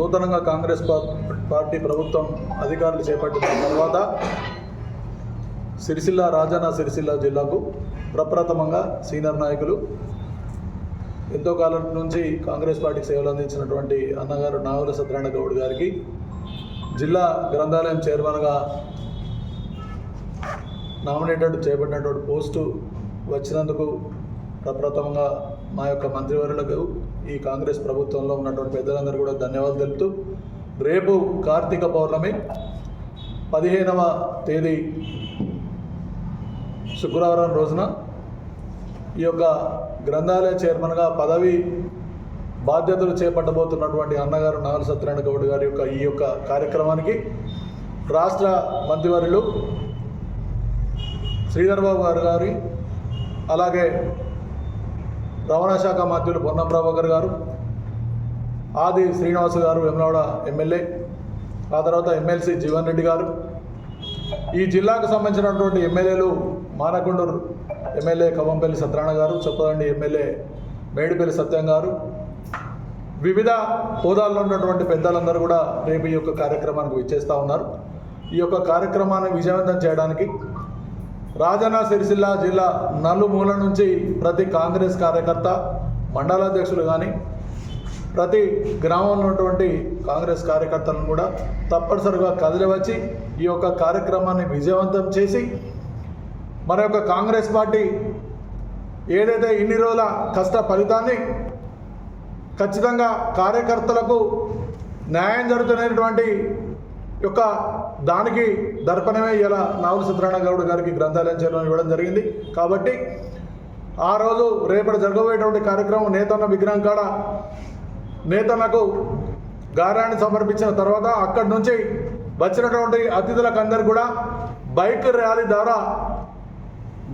నూతనంగా కాంగ్రెస్ పార్టీ ప్రభుత్వం అధికారులు చేపట్టిన తర్వాత సిరిసిల్ల రాజన్న సిరిసిల్ల జిల్లాకు ప్రప్రథమంగా సీనియర్ నాయకులు ఎంతో కాలం నుంచి కాంగ్రెస్ పార్టీకి సేవలు అందించినటువంటి అన్నగారు నాగుల సత్యనారాయణ గౌడ్ గారికి జిల్లా గ్రంథాలయం చైర్మన్గా నామినేటెడ్ చేపట్టినటువంటి పోస్టు వచ్చినందుకు ప్రప్రథమంగా మా యొక్క మంత్రివర్యులకు ఈ కాంగ్రెస్ ప్రభుత్వంలో ఉన్నటువంటి పెద్దలందరూ కూడా ధన్యవాదాలు తెలుపుతూ రేపు కార్తీక పౌర్ణమి పదిహేనవ తేదీ శుక్రవారం రోజున ఈ యొక్క గ్రంథాలయ చైర్మన్గా పదవి బాధ్యతలు చేపట్టబోతున్నటువంటి అన్నగారు నాగల సత్యనారాయణ గౌడ్ గారి యొక్క ఈ యొక్క కార్యక్రమానికి రాష్ట్ర మంత్రివర్యులు శ్రీధర్బాబు గారు గారి అలాగే రవాణా శాఖ మంత్రులు పొన్నం ప్రభాకర్ గారు ఆది శ్రీనివాస్ గారు వెమ్లవాడ ఎమ్మెల్యే ఆ తర్వాత ఎమ్మెల్సీ జీవన్ రెడ్డి గారు ఈ జిల్లాకు సంబంధించినటువంటి ఎమ్మెల్యేలు మానకొండూరు ఎమ్మెల్యే కవంపల్లి సత్యనారాయణ గారు చొప్పదండి ఎమ్మెల్యే మేడిపల్లి సత్యం గారు వివిధ హోదాల్లో ఉన్నటువంటి పెద్దలందరూ కూడా రేపు ఈ యొక్క కార్యక్రమానికి విచ్చేస్తూ ఉన్నారు. ఈ యొక్క కార్యక్రమాన్ని విజయవంతం చేయడానికి రాజన్న సిరిసిల్ల జిల్లా నలుమూల నుంచి ప్రతి కాంగ్రెస్ కార్యకర్త మండలాధ్యక్షులు కానీ ప్రతి గ్రామంలో ఉన్నటువంటి కాంగ్రెస్ కార్యకర్తలను కూడా తప్పనిసరిగా కదిలివచ్చి ఈ యొక్క కార్యక్రమాన్ని విజయవంతం చేసి మన యొక్క కాంగ్రెస్ పార్టీ ఏదైతే ఇన్ని రోజుల కష్ట ఫలితాన్ని ఖచ్చితంగా కార్యకర్తలకు న్యాయం జరుగుతున్నటువంటి యొక్క దానికి దర్పణమే ఇలా నావల సత్యనారాయణ గౌడ్ గారికి గ్రంథాలయం చేయడం ఇవ్వడం జరిగింది. కాబట్టి ఆ రోజు రేపటి జరగబోయేటువంటి కార్యక్రమం నేతన్న విగ్రహం కాడ నేతన్నకు గారాన్ని సమర్పించిన తర్వాత అక్కడి నుంచి వచ్చినటువంటి అతిథులకు అందరు కూడా బైక్ ర్యాలీ ద్వారా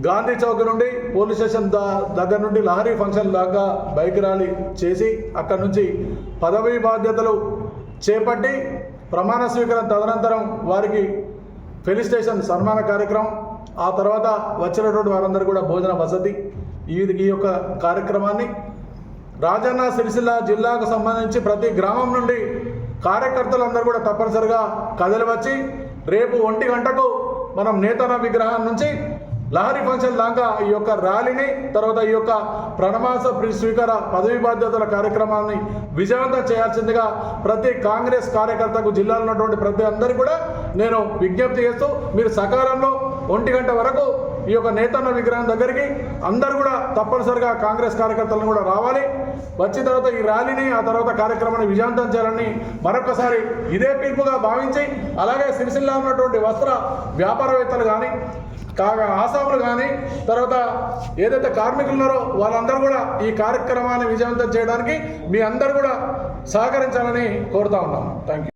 గాంధీ చౌక్ నుండి పోలీస్ స్టేషన్ ద దగ్గర నుండి లహరీ ఫంక్షన్ దాకా బైక్ ర్యాలీ చేసి అక్కడి నుంచి పదవీ బాధ్యతలు చేపట్టి ప్రమాణ స్వీకారం తదనంతరం వారికి ఫెలిస్టేషన్ సన్మాన కార్యక్రమం ఆ తర్వాత వచ్చినటువంటి వారందరూ కూడా భోజన వసతి ఈ ఈ యొక్క కార్యక్రమాన్ని రాజన్న సిరిసిల్ల జిల్లాకు సంబంధించి ప్రతి గ్రామం నుండి కార్యకర్తలందరూ కూడా తప్పనిసరిగా కదలి వచ్చి రేపు ఒంటి గంటకు మనం నేతన విగ్రహం నుంచి లహరి ఫంక్షన్ దాకా ఈ యొక్క ర్యాలీని తర్వాత ఈ యొక్క ప్రణమాస స్వీకార పదవి బాధ్యతల కార్యక్రమాన్ని విజయవంతం చేయాల్సిందిగా ప్రతి కాంగ్రెస్ కార్యకర్తకు జిల్లాలో ఉన్నటువంటి ప్రతి అందరికీ కూడా నేను విజ్ఞప్తి చేస్తూ మీరు సకాలంలో ఒంటి గంట వరకు ఈ యొక్క నేతన్న విగ్రహం దగ్గరికి అందరూ కూడా తప్పనిసరిగా కాంగ్రెస్ కార్యకర్తలను కూడా రావాలి. వచ్చిన తర్వాత ఈ ర్యాలీని ఆ తర్వాత కార్యక్రమాన్ని విజయవంతం చేయాలని మరొకసారి ఇదే పిలుపుగా భావించి అలాగే సిరిసిల్ల ఉన్నటువంటి వస్త్ర వ్యాపారవేత్తలు కానీ కాగా ఆసాములు కానీ తర్వాత ఏదైతే కార్మికులు ఉన్నారో వాళ్ళందరూ కూడా ఈ కార్యక్రమాన్ని విజయవంతం చేయడానికి మీ అందరూ కూడా సహకరించాలని కోరుతా ఉన్నాం. Thank you